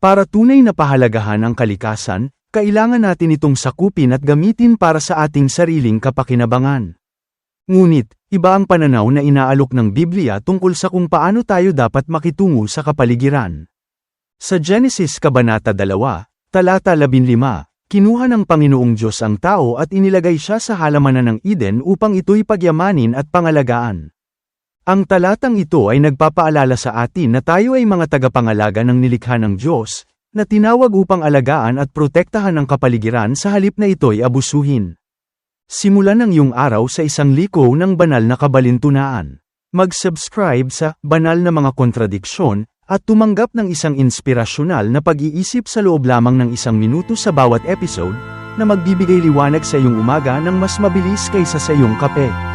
Para tunay na pahalagahan ang kalikasan, kailangan natin itong sakupin at gamitin para sa ating sariling kapakinabangan. Ngunit, iba ang pananaw na inaalok ng Biblia tungkol sa kung paano tayo dapat makitungo sa kapaligiran. Sa Genesis Kabanata 2, Talata 15, kinuha ng Panginoong Diyos ang tao at inilagay siya sa halamanan ng Eden upang ito'y pagyamanin at pangalagaan. Ang talatang ito ay nagpapaalala sa atin na tayo ay mga tagapangalaga ng nilikha ng Diyos, na tinawag upang alagaan at protektahan ang kapaligiran sa halip na ito'y abusuhin. Simulan ang iyong araw sa isang liko ng banal na kabalintunaan. Mag-subscribe sa Banal na Mga Kontradiksyon at tumanggap ng isang inspirasyonal na pag-iisip sa loob lamang ng isang minuto sa bawat episode na magbibigay liwanag sa iyong umaga ng mas mabilis kaysa sa iyong kape.